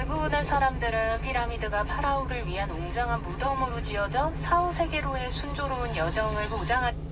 대부분의 사람들은 피라미드가 파라오를 위한 웅장한 무덤으로 지어져 사후 세계로의 순조로운 여정을 보장한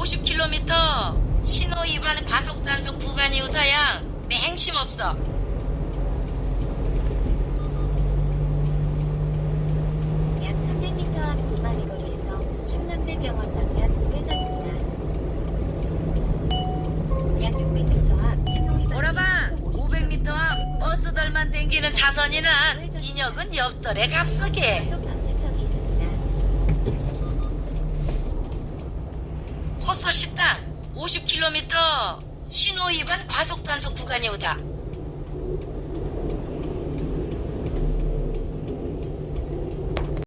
50km 신호 위반 과속 단속 구간이 우타야 맹심 없어. 약 300m 앞 동안의 거리에서 충남대병원 방면 우회전입니다. 약 600m 앞 신호 위반 오라봐 시속 500m 앞 버스들만 댕기는 차선이나 인역은 옆돌에. 값쓰게 과속 방지턱이 있습니다. 호소 식당 50km 신호 위반 과속 단속 구간이 오다